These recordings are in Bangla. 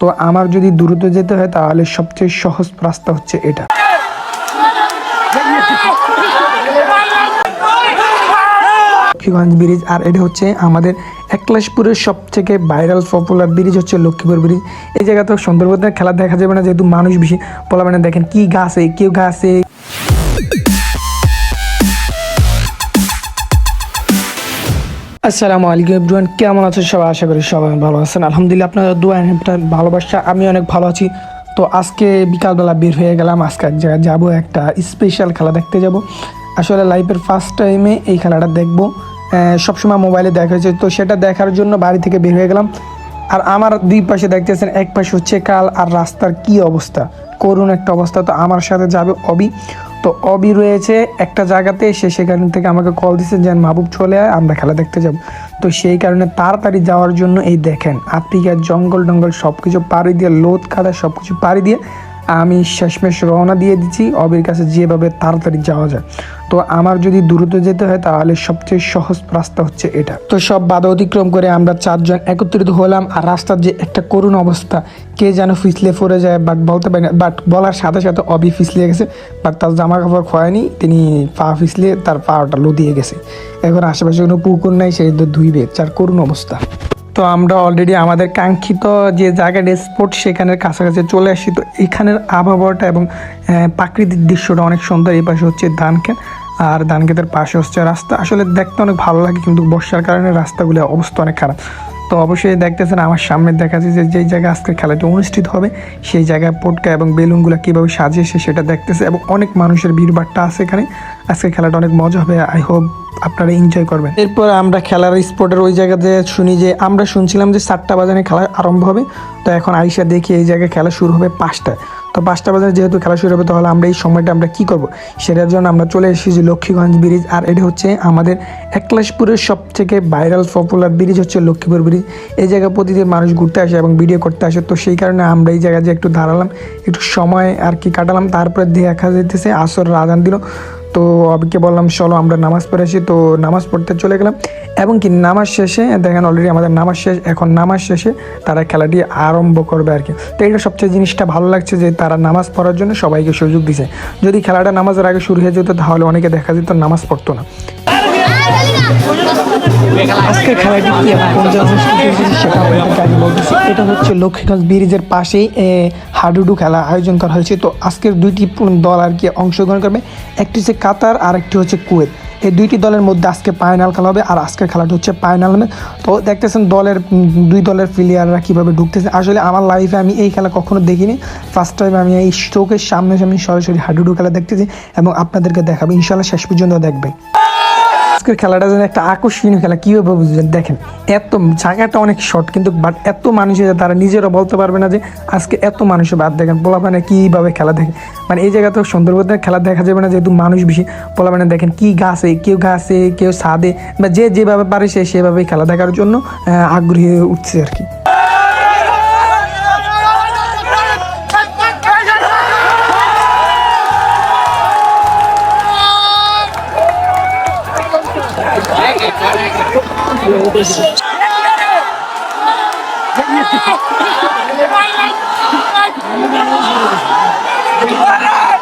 তো আমার যদি দ্রুত যেতে হয়, তাহলে সবচেয়ে সহজ রাস্তা হচ্ছে এটা। লক্ষ্মীগঞ্জ ব্রিজ, আর এটা হচ্ছে আমাদের একলাশপুরের সব থেকে ভাইরাল পপুলার ব্রিজ হচ্ছে লক্ষ্মীপুর ব্রিজ। এই জায়গাতে সুন্দরবনে খেলা দেখা যাবে না, যেহেতু মানুষ বেশি বলা মানে দেখেন কি গাছে কেউ গাছে আসসালামু আলাইকুম এভরিওয়ান, কেমন আছেন সবাই? আশা করি সবাই ভালো আছেন। আলহামদুলিল্লাহ আপনাদের দোয়া আপনার ভালোবাসা, আমি অনেক ভালো আছি। তো আজকে বিকালবেলা বের হয়ে গেলাম, আজকে এক জায়গায় যাব, একটা স্পেশাল খেলা দেখতে যাব। আসলে লাইফের ফার্স্ট টাইমে এই খেলাটা দেখব। সবসময় মোবাইলে দেখা হয়েছে, তো সেটা দেখার জন্য বাড়ি থেকে বের হয়ে গেলাম। আর আমার দুই পাশে দেখতেছেন, এক পাশে হচ্ছে কাল আর রাস্তার কি অবস্থা। করুণ একটা অবস্থা, তো আমার সাথে যাবে অবি। তো অবি রয়েছে একটা জায়গাতে, সে সেখান থেকে আমাকে কল দিছে যে মাহবুব চলে আয়, আমরা খেলা দেখতে যাব। তো সেই কারণে তাড়াতাড়ি যাওয়ার জন্য এই দেখেন, আফ্রিকার জঙ্গল টঙ্গল সব কিছু পাড়ি দিয়ে লোদ খাদা সব কিছু পাড়ি দিয়ে আমি শেষমেশ রওনা দিয়ে দিচ্ছি। অবির কাছে যেভাবে তাড়াতাড়ি যাওয়া যায়। তো আমার যদি দ্রুত যেতে হয়, তাহলে সবচেয়ে সহজ রাস্তা হচ্ছে এটা। তো সব বাধা অতিক্রম করে আমরা চারজন একত্রিত হলাম। আর রাস্তার যে একটা করুণ অবস্থা, কে যেন ফিসলে পড়ে যায়, বাট বলতে পারি না। বাট বলার সাথে সাথে অবি ফিসলে গেছে। বাট তার জামা কাপড় খোয়ায়নি, তিনি পা ফিসলে তার পাটা লদিয়ে গেছে। এখন আশেপাশে কোনো পুকুর নাই সেই ধুইবে। যার করুণ অবস্থা। তো আমরা অলরেডি আমাদের কাঙ্ক্ষিত যে জায়গাটা স্পট সেখানের কাছাকাছি চলে আসি তো এখানের আবহাওয়াটা এবং প্রাকৃতিক দৃশ্যটা অনেক সুন্দর। এই পাশে হচ্ছে ধান ক্ষেত আর ধান ক্ষেতের পাশে হচ্ছে রাস্তা। আসলে দেখতে অনেক ভালো লাগে, কিন্তু বর্ষার কারণে রাস্তাগুলোর অবস্থা অনেক খারাপ। তো অবশ্যই দেখতেছেন, আমার সামনে দেখা যাচ্ছে যে যেই জায়গায় আজকে খেলাটি অনুষ্ঠিত হবে, সেই জায়গায় পটকা এবং বেলুনগুলো কীভাবে সাজিয়েছে সেটা দেখতেছে এবং অনেক মানুষের ভিড়ভাড়টা আছে এখানে। আজকে খেলাটা অনেক মজা হবে আই হোপ আপনারা এনজয় করবেন। এরপর আমরা খেলার স্পটের ওই জায়গাতে শুনি যে, আমরা শুনছিলাম যে চারটা বাজানে খেলা আরম্ভ হবে, তো এখন আইসা দেখি এই জায়গায় খেলা শুরু হবে পাঁচটায়। তো পাঁচটা বাজারে যেহেতু খেলা শুরু হবে, তাহলে আমরা এই সময়টা আমরা কী করব? সেটার জন্য আমরা চলে এসেছি লক্ষ্মীগঞ্জ ব্রিজ, আর এটা হচ্ছে আমাদের একলাশপুরের সব থেকে ভাইরাল পপুলার ব্রিজ, হচ্ছে লক্ষ্মীপুর ব্রিজ। এই জায়গা প্রতিদিন মানুষ ঘুরতে আসে এবং ভিডিও করতে আসে, তো সেই কারণে আমরা এই জায়গায় যে একটু দাঁড়ালাম, একটু সময় আর কি কাটালাম। তারপরে দেখা যেতেছে আসর রাজান দিল। তো অবিকে বললাম চলো আমরা নামাজ পড়ে আসি তো নামাজ পড়তে চলে গেলাম। এবং কি নামাজ শেষে দেখেন অলরেডি আমাদের নামাজ শেষ এখন নামাজ শেষে তারা খেলাটি আরম্ভ করবে আর কি। তো এটা সবচেয়ে জিনিসটা ভালো লাগছে যে তারা নামাজ পড়ার জন্য সবাইকে সুযোগ দিছে। যদি খেলাটা নামাজের আগে শুরু হয়ে যেত তাহলে অনেকে দেখা যেত নামাজ পড়তো না। আজকের খেলাটি কি এবং কোন হয়েছে সেটা বলতেছি। এটা হচ্ছে লক্ষ্মীগঞ্জ ব্রিজের পাশেই হাডুডু খেলা আয়োজন করা হয়েছে। তো আজকের দুইটি দল আর কি অংশগ্রহণ করবে। একটি হচ্ছে কাতার আর একটি হচ্ছে কুয়েত। এই দুইটি দলের মধ্যে আজকে ফাইনাল খেলা হবে, আর আজকের খেলাটা হচ্ছে ফাইনাল তো দেখতেছেন দলের দুই দলের প্লেয়াররা কীভাবে ঢুকতেছে। আসলে আমার লাইফে আমি এই খেলা কখনো দেখিনি। ফার্স্ট টাইম আমি এই চোখের সামনে সামনে সরাসরি হাডুডু খেলা দেখতেছি এবং আপনাদেরকে দেখাবো। ইনশাল্লাহ শেষ পর্যন্ত দেখবেন। আজকের খেলাটা যেন একটা আকর্ষণীয় খেলা, কীভাবে বুঝবেন? দেখেন, এত জায়গাটা অনেক শর্ট কিন্তু বাট এত মানুষ তারা নিজেরা বলতে পারবে না যে আজকে এত মানুষের বাদ। দেখেন বলা মানে কীভাবে খেলা দেখে। মানে এই জায়গাতে সুন্দরবনের খেলা দেখা যাবে না, যেহেতু মানুষ বেশি। বলা মানে দেখেন, কী গাছে, কেউ গাছে, কেউ সাদে বা যে যেভাবে পারে সে সেভাবেই খেলা দেখার জন্য আগ্রহী উঠছে আর কি। Thank you.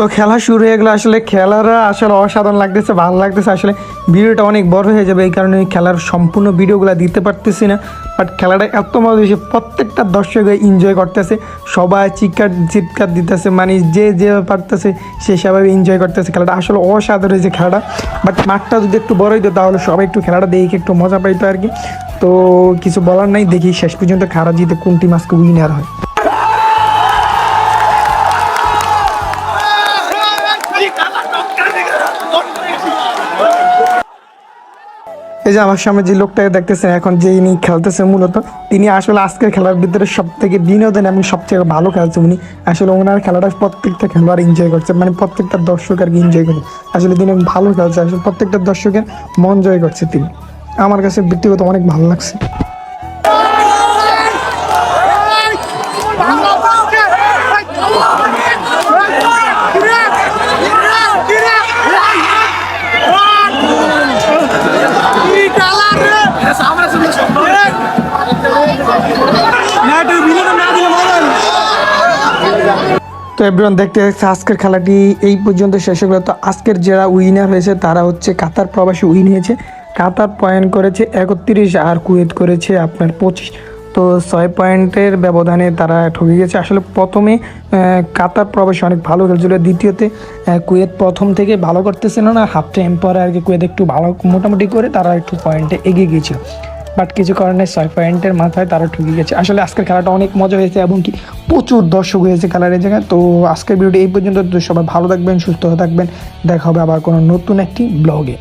তো খেলা শুরু হয়ে গেলো আসলে খেলারা আসলে অসাধারণ লাগতেছে, ভালো লাগতেছে। আসলে ভিডিওটা অনেক বড় হয়ে যাবে, এই কারণে খেলার সম্পূর্ণ ভিডিওগুলো দিতে পারতেছি না। বাট খেলাটা এত মজা হয়েছে, প্রত্যেকটা দর্শক এনজয় করতেছে, সবাই চিৎকার চিৎকার দিতেছে মানে যে যে পারতেছে, সে সেভাবে এনজয় করতেছে। খেলাটা আসলে অসাধারণ হয়েছে খেলাটা। বাট মাঠটা যদি একটু বড় হইতো, তাহলে সবাই একটু খেলাটা দেখে একটু মজা পাইতো আর কি। তো কিছু বলার নাই, দেখি শেষ পর্যন্ত খারাপ জিতে কোন টিম আজকে উইনার হয়। এই যে আমার সামনে যে লোকটাকে দেখতেছেন, এখন যে ইনি খেলতেছে মূলত, তিনি আসলে আজকের খেলার ভিতরে সব থেকে বিনোদন এবং সবচেয়ে ভালো খেলছে উনি আসলে ওনার খেলাটা প্রত্যেকটা খেলোয়াড় এনজয় করছে মানে প্রত্যেকটা দর্শক আর কি এনজয় করছে। আসলে তিনি ভালো খেলছে, আসলে প্রত্যেকটা দর্শকের মন জয় করছে তিনি। আমার কাছে ব্যক্তিগত অনেক ভালো লাগছে। এভরিওয়ান দেখতে দেখতে আজকের খেলাটি এই পর্যন্ত শেষ হলো। তো আজকের যারা উইনার হয়েছে, তারা হচ্ছে কাতার প্রবাসী উইন হয়েছে। কাতার পয়েন্ট করেছে একত্রিশ আর কুয়েত করেছে আপনার পঁচিশ। তো ছয় পয়েন্টের ব্যবধানে তারা ঠকে গেছে। আসলে প্রথমে কাতার প্রবাসী অনেক ভালো খেলছিল। দ্বিতীয়তে কুয়েত প্রথম থেকে ভালো করতেছিল না। হাফ টাইম পরে আর কি কুয়েত একটু ভালো মোটামুটি করে তারা একটু পয়েন্টে এগিয়ে গিয়েছিল। বাট কিছু কারণে ছয় পয়েন্টের মাথায় তারা ঠুকে গেছে। আসলে আজকের খেলাটা অনেক মজা হয়েছে এবং কি প্রচুর দর্শক হয়েছে খেলার এই জায়গায়। তো আজকের ভিডিওটি এই পর্যন্ত। সবাই ভালো থাকবেন, সুস্থ থাকবেন। দেখা হবে আবার কোনো নতুন একটি ব্লগে।